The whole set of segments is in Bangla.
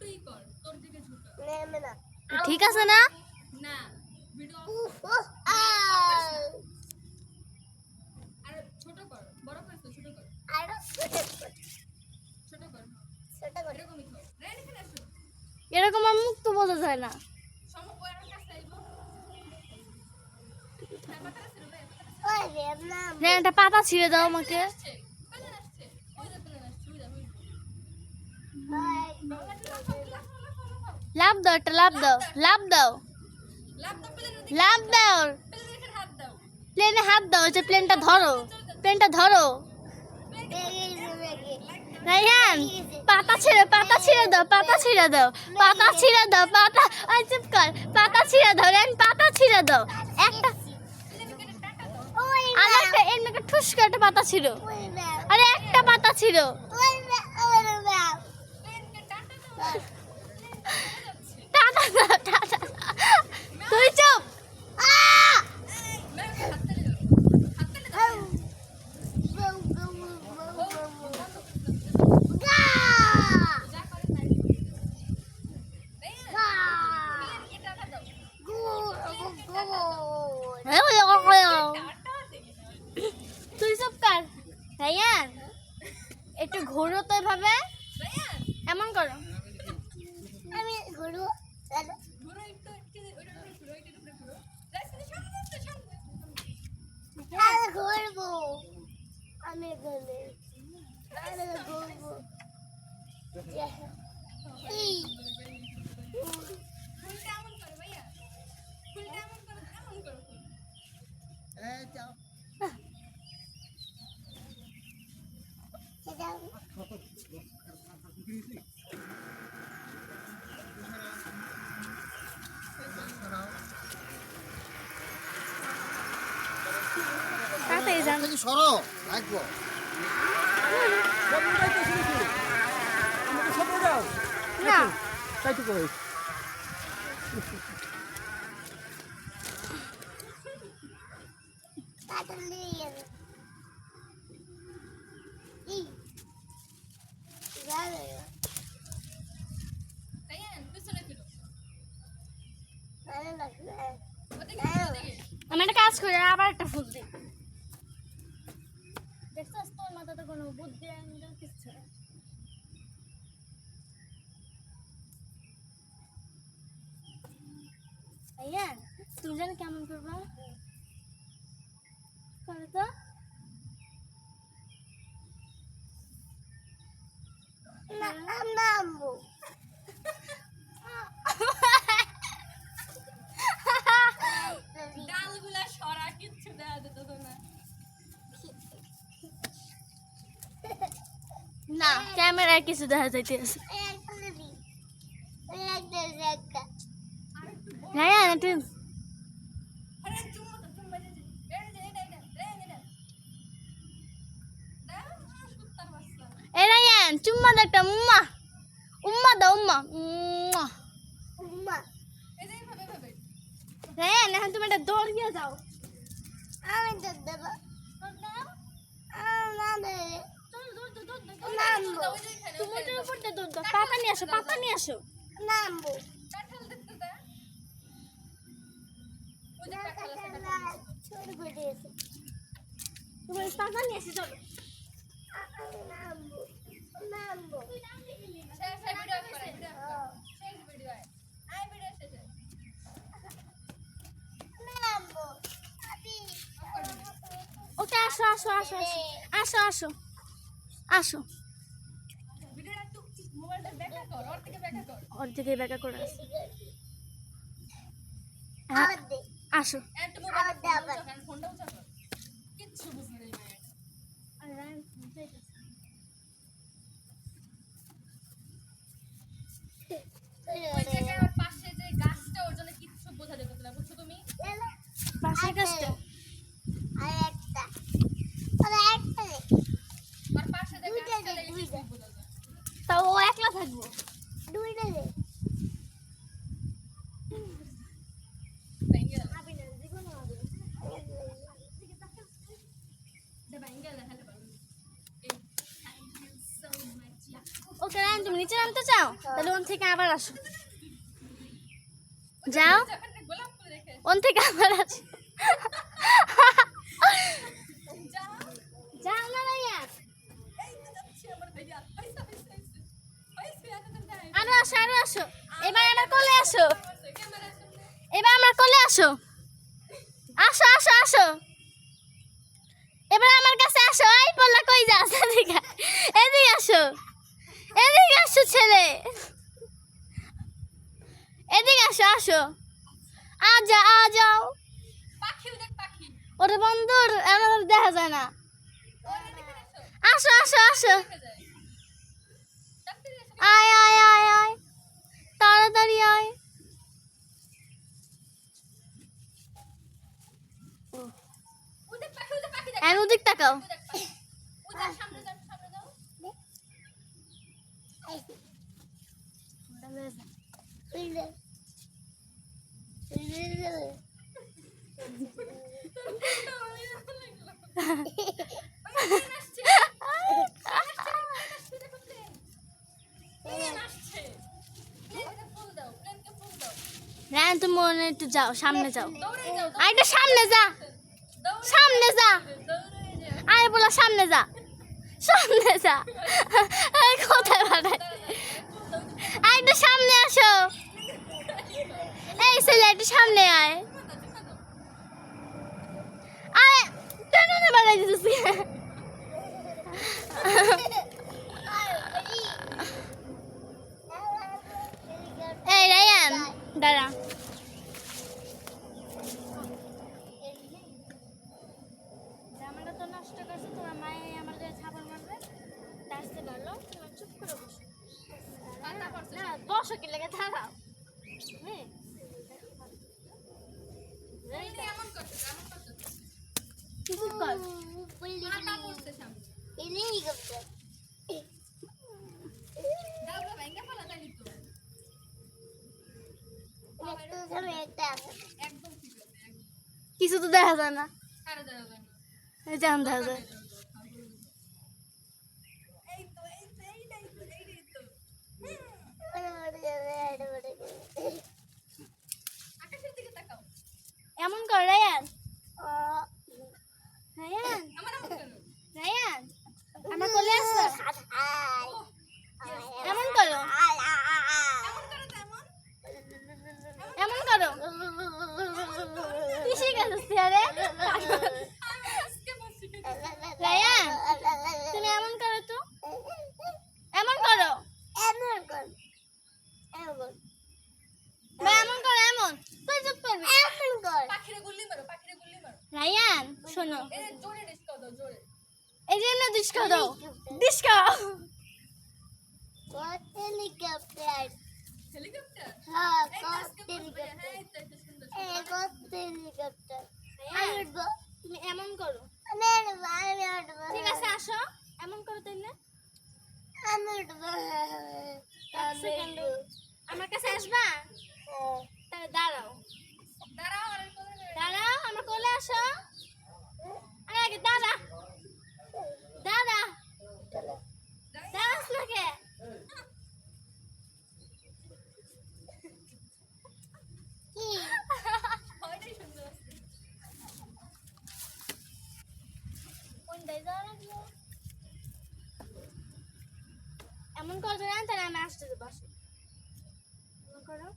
একটু কর তোর দিকে ঝুঁকা। না ঠিক আছে না? না ভিডিও উফ, উফ, আউ। আর ছোট কর বড় করে ছোট কর। আরও ছোট কর, ছোট কর ছোট কর। এরকমই কর। রেডি এখানে আসো এরকম আর মুখ তো বোঝা যায় না। একটা পাতা ছিঁড়ে দাও আমাকে। লাভ দাও একটা লাভ দাও লাভ দাও লাভ দাও প্লেনে হাত দাও যে প্লেনটা ধরো প্লেনটা ধরো। রাইহান পাতা ছিঁড়ে পাতা ছিঁড়ে দাও পাতা ছিঁড়ে দাও পাতা ছিঁড়ে দাও পাতা ওই চুপ কর পাতা ছিঁড়ে দাও রেন পাতা ছিঁড়ে দাও একটা আর একটা এর নাকি ঠুস করে একটা পাতা ছিল আরে একটা পাতা ছিল ওই ম্যাম, ওই ম্যাম। টাটা দাও টাটা দাও। তুই চুপ আহ! ম্যাম হাত তালে দাও হাত তালে দাও আউ। বউ, বউ, বউ, বউ, বউ। গা! যা করে তাই এই গা! এটা টাকা দাও গু, গু, গু। এই ওই ওই ওই ওই। টাটা দেখি তুই চুপ কর। রাইহান একটু ঘোরো তো এভাবে। রায়ান এমন করো। আমি ঘুরু, চলো। ঘুরবো। আমি ঘুরবো। আমি ঘুরবো এই ফুলটা এমন করো ভাইয়া ফুলটা এমন করো এমন করো ফুল সেটা তাড়াতাড়ি যান থেকে সরো রাখব। না। যাবে। এই যাবে রায়ান পিছনে ফিরো ভালো লাগবে ওদিকে ওদিকে আমি একটা কাজ করি আবার একটা ফুল দিই দেখছিস তোর মাথাতে কোনো বুদ্ধি আঙ্গেল কিচ্ছু নেই। ভাইয়া তুমি জানো কেমন করবা? করো তো। না ডালগুলা সরা কিচ্ছু দেওয়া যেত না। না ক্যামেরায় কিছু দেখা যাইতেছে এই একটা দিবি ওই একটা ওই একটা ভাইয়া একটু আরে চুম্মা তো চুম্মা দে দে এটা এটা এটা এটা দাও সুত্তার বাচ্চা এ রায়ান চুম্মা দে একটা উম্মা উম্মা দাও উম্মা উম্মা। উম্মা এই যে ভাবে ভাবে রায়ান এখন তুমি একটা দৌড় দিয়ে যাও। আমি তো দেবো। তুমি উপর দিয়ে দৌড় দাও। পাতা নিয়ে আসো পাতা নিয়ে আসো। নামবো। ওকে আসো আসো আসো আসো আসো আসো আসো ভিডিওটা একটু মোবাইলটা ব্যাখ্যা কর ওর থেকে ব্যাখ্যা কর। ওর দিকে ব্যাকা করে আসো। দে আসো। পাশের গাছটা। তাও ও একলা থাকব। দুইটা নামতে চাও? তাহলে ওন থেকে আবার আসো। যাও। ওন থেকে আবার আসো। এবার আসো। আসো। আসো আসো এবার কাছে আসো এই বললা কই যাস এদিকে এদিকে আসো এদিকে আসো ছেলে। এদিকে আসো আসো। আ যা আ যাও। ওটা বন্ধুর আমাদের দেখা যায় না। আসো আসো আসো। আয় আয় আয় আয়। তাড়াতাড়ি আয়। আর ওদিক তাকাও ওদের পাখি ওদের সামনে যাও সামনে যাও আসছে প্লেনকে ফুল দাও প্লেনকে ফুল দাও রায়ন তুমি মনে একটু যাও সামনে যাও। আর একটু সামনে যা সামনে যা। আরে বলা সামনে যা। সামনে যা। কোথায় পাঠায় আর একটু সামনে আসো। এই ছেলে একটু সামনে আয় আরে কেন না বাগাই দিতেছি এই রায়ান দাঁড়া জামাটা তো নষ্ট করছে তোমার মায়ে আমাদের ছাপড় মারবে আসতে পারল তোমার চুপ করে বসো না বসো কি লেগে দাঁড়াও হ্যাঁ এমন করতে এমন করতে চুপ কর মাথা পড়ছে সামনে দাও দাও ভেঙে ফেলা তাই তো একদম ঠিক আছে একদম কিছু তো দেখা যায় না। দেখা যায় এই তো এই তো এইটাই তো এইটাই তো আকাশের দিকে তাকাও এমন কর রায়ান রায়ান আমার এমন কেন রায়ান আমার কোলে আসো এমন করো এমন করো তো এমন এমন করো কি শিখেছিস আরে আমি আজকে বসে রায়ান তুমি এমন করো তো। এমন করো। এমন করো এমন। তুই চুপ করবি। পাখিরে গুল্লি মারো পাখিরে গুল্লি মারো। রায়ান শোনো। যে জোরে ডিসকাও দাও জোরে। এই যে এমনি ডিসকাও দাও। Discount helicopter. হেলিকপ্টার? হ্যাঁ এই তো আজকে হ্যাঁ। তুমি এমন করো। ঠিক আছে, আসো। এমন করো তাই না আমার কাছে আসবা? তাহলে দাঁড়াও। দাঁড়াও দাঁড়াও আমার কোলে আসো। আগে দাঁড়া দাঁড়া দাঁড়াস না কে ওইটাই সুন্দর আছে কোনটায় যাওয়া লাগবে এমন করবে না তাহলে আমি আসতে দেবো আসো। করো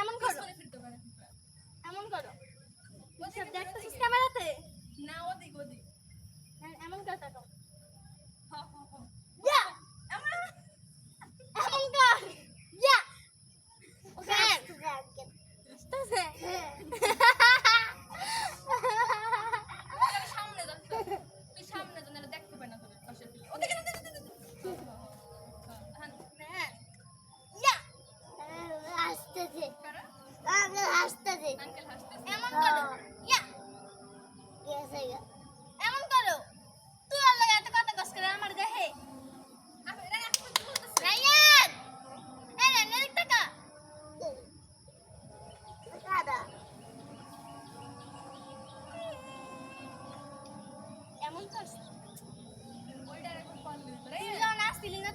এমন করো। এমন করো। সব দেখতেছিস ক্যামেরাতে? না ওদিক ওদিক। এমন করে তাকাও। এমন কর ইয়া ফ্যান আসতেছে তুই সামনে যা তুই সামনে যা নাহলে দেখতে পায় না তোর পাশে ফিরে ওদিকে না দেখতে দেখতে হ্যাঁ ফ্যান ইয়া হাসতেছে কারা আঙ্কেল হাসতেছে আঙ্কেল হাসতেছে এমন করো ইয়া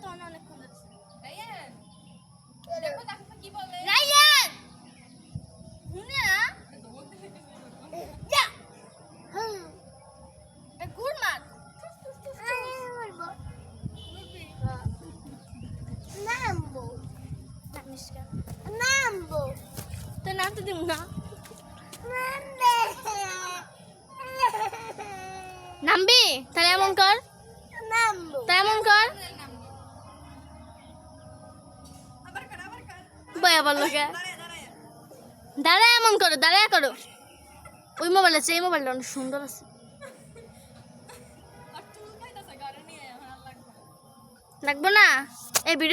ফোন অনেকক্ষণ ধরছে রায়ান দেখো দেখো কি বলে রাইয়ান শুনে না তো বলতে যা হুম এটা ঘুর মার আমি বলব নামবো জানিস কেন নামবো দিব না। নামবি। তাহলে এমন কর। তাই এমন কর। আবার দাঁড়া এমন করো দাঁড়া করো। ওই মোবাইল আছে এই মোবাইলটা অনেক সুন্দর আছে। লাগবে না। এই ভিডিও